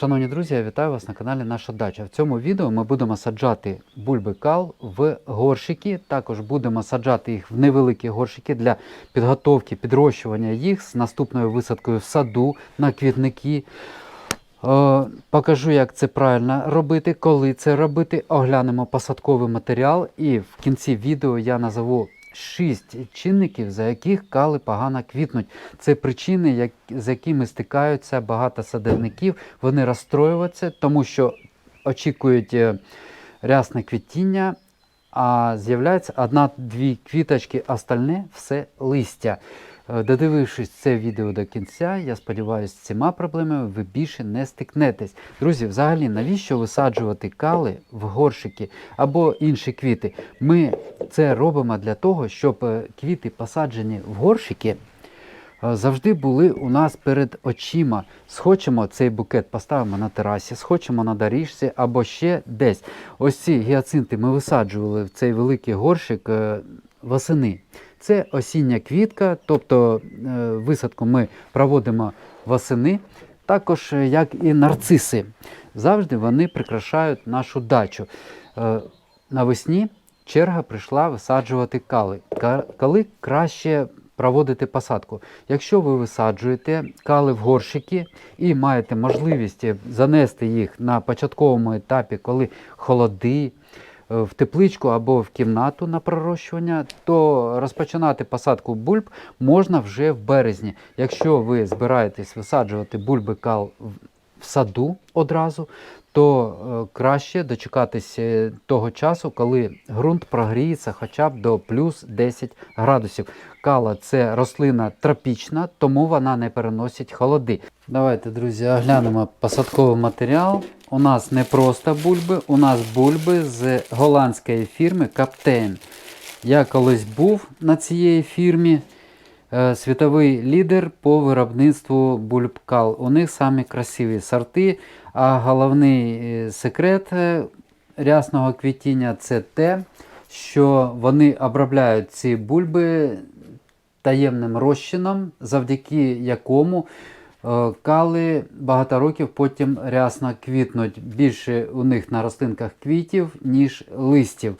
Шановні друзі, я вітаю вас на каналі Наша Дача. В цьому відео ми будемо саджати бульби кал в горщики. Також будемо саджати їх в невеликі горщики для підготовки підрощування їх з наступною висадкою в саду на квітники. Е, Покажу, як це правильно робити, коли це робити. Оглянемо посадковий матеріал, і в кінці відео я назову 6 чинників, за яких кали погано квітнуть. Це причини, як, з якими стикаються багато садівників. Вони розстроюються, тому що очікують е, рясне квітіння, а з'являється одна-дві квіточки, остальне все листя. Е, Додивившись це відео до кінця, я сподіваюся, з цими проблемами ви більше не стикнетесь. Друзі, взагалі, навіщо висаджувати кали в горшики або інші квіти? Ми це робимо для того, щоб е, квіти, посаджені в горшики, е, завжди були у нас перед очима. Схочемо цей букет поставимо на терасі, схочемо на доріжці або ще десь. Ось ці гіацинти ми висаджували в цей великий горщик е, восени. Це осіння квітка, тобто е, висадку ми проводимо восени, також е, як і нарциси. Завжди вони прикрашають нашу дачу. Е, Навесні черга прийшла висаджувати кали. Кали краще проводити посадку. Якщо ви висаджуєте кали в горщики і маєте можливість занести їх на початковому етапі, коли холоди, в тепличку або в кімнату на пророщування, то розпочинати посадку бульб можна вже в березні. Якщо ви збираєтесь висаджувати бульби кал в- в саду одразу, то е, краще дочекатися того часу, коли ґрунт прогріється хоча б до плюс 10 градусів. Кала це рослина тропічна, тому вона не переносить холоди. Давайте, друзі, оглянемо посадковий матеріал. У нас не просто бульби, у нас бульби з голландської фірми Каптейн. Я колись був на цієї фірмі. Е, Світовий лідер по виробництву бульб кал. У них самі красиві сорти, а головний е, секрет е, рясного квітіння це те, що вони обробляють ці бульби таємним розчином, завдяки якому е, кали багато років потім рясно квітнуть. Більше у них на рослинках квітів, ніж листів.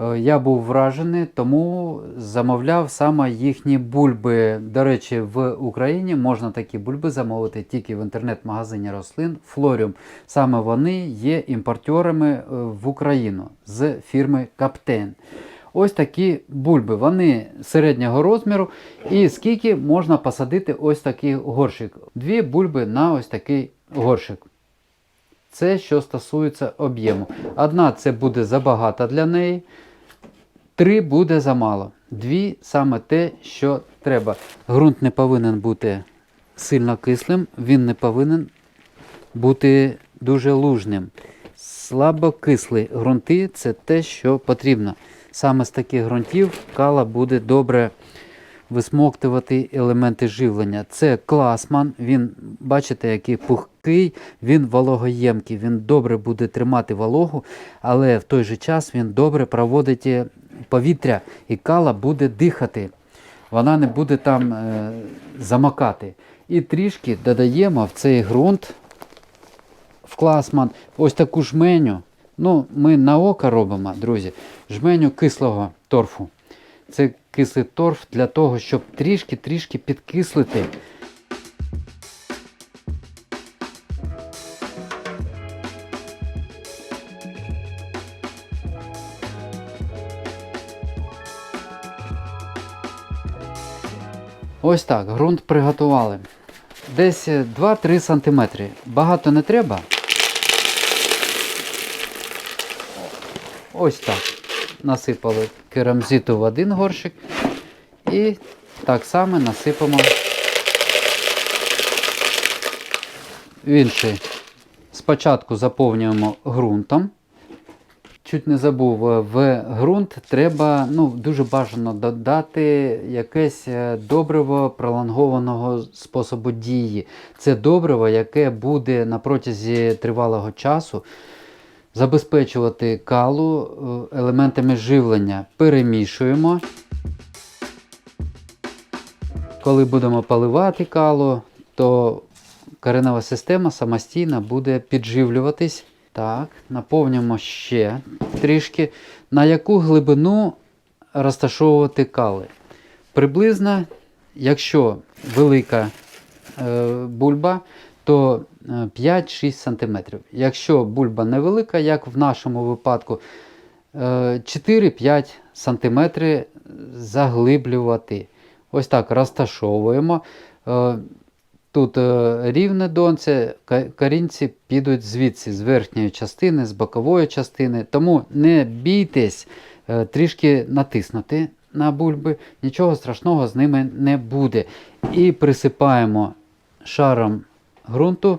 Е, Я був вражений, тому замовляв саме їхні бульби. До речі, в Україні можна такі бульби замовити тільки в інтернет-магазині рослин Флоріум. Саме вони є імпортерами е, в Україну з фірми Каптен. Ось такі бульби. Вони середнього розміру. І скільки можна посадити ось такий горщик? Дві бульби на ось такий горщик. Це що стосується об'єму. Одна це буде забагато для неї. Три буде замало. Дві саме те, що треба. Грунт не повинен бути сильно кислим, він не повинен бути дуже лужним. Слабокислі ґрунти це те, що потрібно. Саме з таких ґрунтів кала буде добре висмоктувати елементи живлення. Це класман, він, бачите, який пухкий, він вологоємкий, він добре буде тримати вологу, але в той же час він добре проводить е, повітря і кала буде дихати. Вона не буде там е, замокати. І трішки додаємо в цей ґрунт в класман ось таку жменю. Ну, ми на око робимо, друзі, жменю кислого торфу. Це кислий торф для того, щоб трішки-трішки підкислити. Ось так, ґрунт приготували. Десь е, 2-3 см. Багато не треба. Ось так. Насипали керамзиту в один горщик. І так само насипемо в інший. Спочатку заповнюємо ґрунтом. Чуть не забув, е, в ґрунт треба ну, дуже бажано додати якесь е, добриво пролонгованого способу дії. Це добриво, яке буде на протязі тривалого часу забезпечувати калу е, елементами живлення. Перемішуємо. Коли будемо поливати калу, то коренева система самостійно буде підживлюватись. Так, наповнюємо ще трішки. На яку глибину розташовувати кали? Приблизно, якщо велика е, бульба, то е, 5-6 см. Якщо бульба невелика, як в нашому випадку, е, 4-5 см заглиблювати. Ось так розташовуємо. Тут е, рівне донце, корінці підуть звідси, з верхньої частини, з бокової частини. Тому не бійтесь е, трішки натиснути на бульби, нічого страшного з ними не буде. І присипаємо шаром ґрунту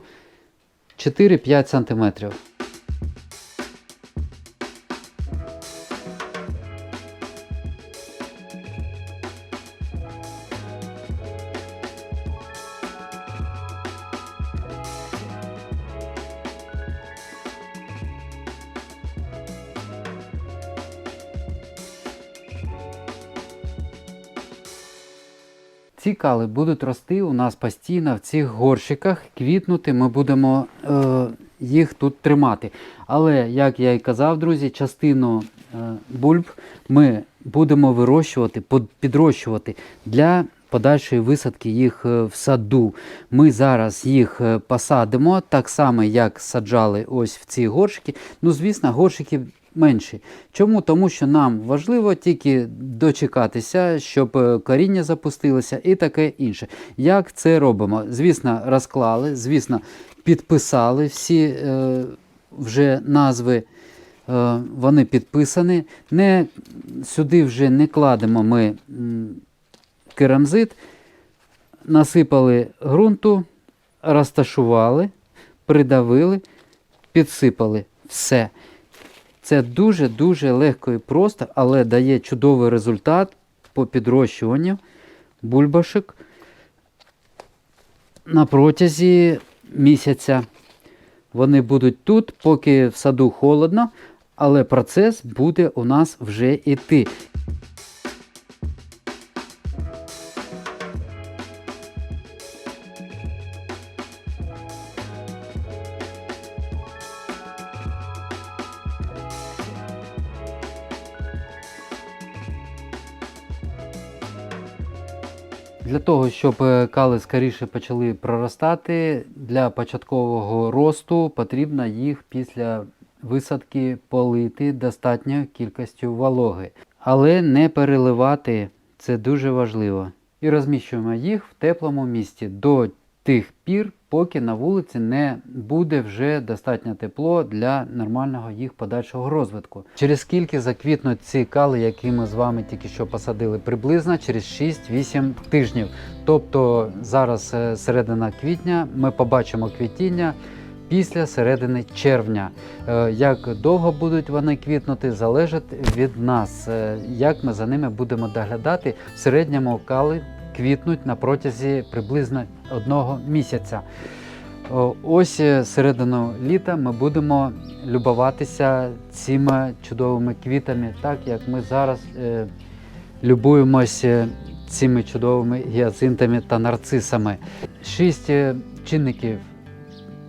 4-5 см. Ці кали будуть рости у нас постійно в цих горщиках, квітнути, ми будемо е, їх тут тримати. Але, як я і казав, друзі, частину е, бульб ми будемо вирощувати, підрощувати для подальшої висадки їх е, в саду. Ми зараз їх е, посадимо так само, як саджали ось в ці горщики. Ну, звісно, горщики менші. Чому? Тому що нам важливо тільки дочекатися, щоб е, коріння запустилося і таке інше. Як це робимо? Звісно, розклали, звісно, підписали всі е, вже назви. е, Вони підписані. Не, сюди вже не кладемо ми керамзит, насипали ґрунту, розташували, придавили, підсипали. Все. Це дуже-дуже легко і просто, але дає чудовий результат по підрощуванню бульбашок на протязі місяця. Вони будуть тут, поки в саду холодно, але процес буде у нас вже йти. Того, щоб е, кали скоріше почали проростати, для початкового росту потрібно їх після висадки полити достатньою кількістю вологи. Але не переливати це дуже важливо. І розміщуємо їх в теплому місці до тих пір, поки на вулиці не буде вже достатньо тепло для нормального їх подальшого розвитку. Через скільки заквітнуть ці кали, які ми з вами тільки що посадили, приблизно через 6-8 тижнів. Тобто зараз е, середина квітня, ми побачимо квітіння. Після середини червня. Е, Як довго будуть вони квітнути, залежить від нас, е, як ми за ними будемо доглядати. В середньому кали квітнуть на протязі приблизно одного місяця. Ось е, середину літа ми будемо любуватися цими чудовими квітами, так як ми зараз е, любуємося цими чудовими гіацинтами та нарцисами. Шість е, чинників,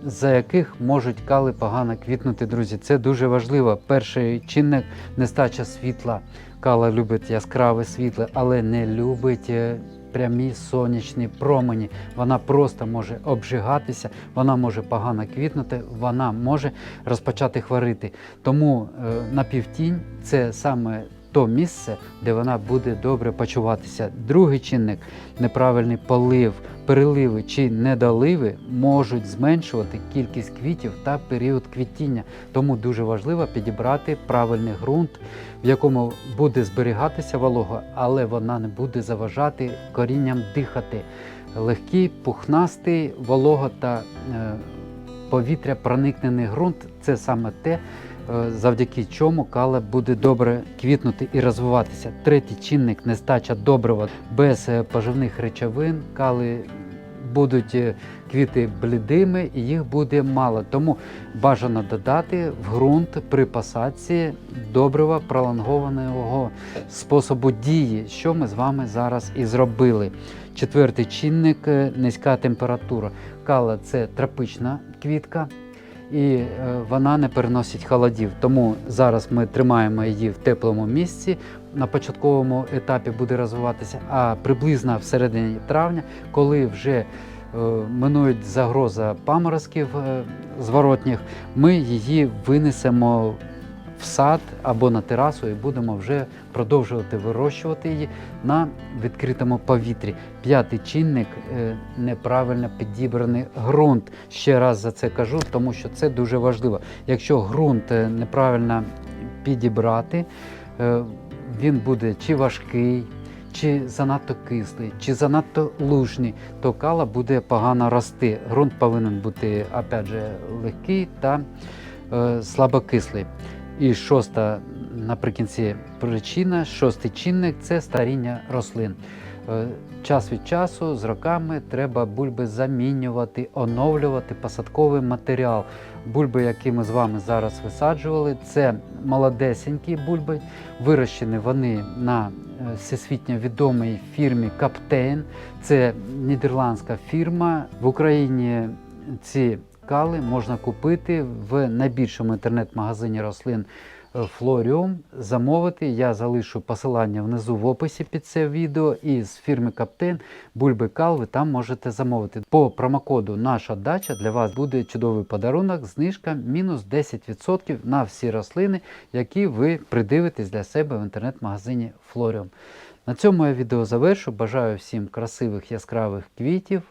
за яких можуть кали погано квітнути, друзі. Це дуже важливо. Перший чинник нестача світла. Кала любить яскраве світло, але не любить е, прямі сонячні промені. Вона просто може обжигатися, вона може погано квітнути, вона може розпочати хворити. Тому е, напівтінь це саме то місце, де вона буде добре почуватися. Другий чинник неправильний полив, переливи чи недоливи можуть зменшувати кількість квітів та період квітіння. Тому дуже важливо підібрати правильний ґрунт, в якому буде зберігатися волога, але вона не буде заважати корінням дихати. Легкий, пухнастий, волого та е, повітря проникнений ґрунт це саме те, е, завдяки чому кала буде добре квітнути і розвиватися. Третій чинник нестача добрива без е, поживних речовин. Кали будуть е, квіти блідими і їх буде мало. Тому бажано додати в ґрунт при посадці добрива пролонгованого способу дії, що ми з вами зараз і зробили. Четвертий чинник е, низька температура. кала це тропічна квітка, і е, вона не переносить холодів. Тому зараз ми тримаємо її в теплому місці. На початковому етапі буде розвиватися, а приблизно в середині травня, коли вже е, минують загроза паморозків е, зворотніх, ми її винесемо в сад або на терасу і будемо вже продовжувати вирощувати її на відкритому повітрі. П'ятий чинник е, неправильно підібраний ґрунт. Ще раз за це кажу, тому що це дуже важливо. Якщо ґрунт неправильно підібрати, він буде чи важкий, чи занадто кислий, чи занадто лужний, то кала буде погано рости. Ґрунт повинен бути опять же, легкий та е, слабокислий. І шоста наприкінці причина, шостий чинник це старіння рослин. Е, Час від часу з роками треба бульби замінювати, оновлювати посадковий матеріал. Бульби, які ми з вами зараз висаджували, це молодесенькі бульби. Вирощені вони на е, всесвітньо відомій фірмі Каптейн. Це нідерландська фірма. В Україні ці кали можна купити в найбільшому інтернет-магазині рослин Флоріум. Замовити. Я залишу посилання внизу в описі під це відео. І з фірми Каптейн бульби кал ви там можете замовити. По промокоду Наша дача для вас буде чудовий подарунок, знижка мінус 10% на всі рослини, які ви придивитесь для себе в інтернет-магазині Флоріум. На цьому я відео завершу. Бажаю всім красивих яскравих квітів, е,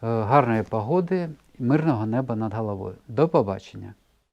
гарної погоди, мирного неба над головою. До побачення!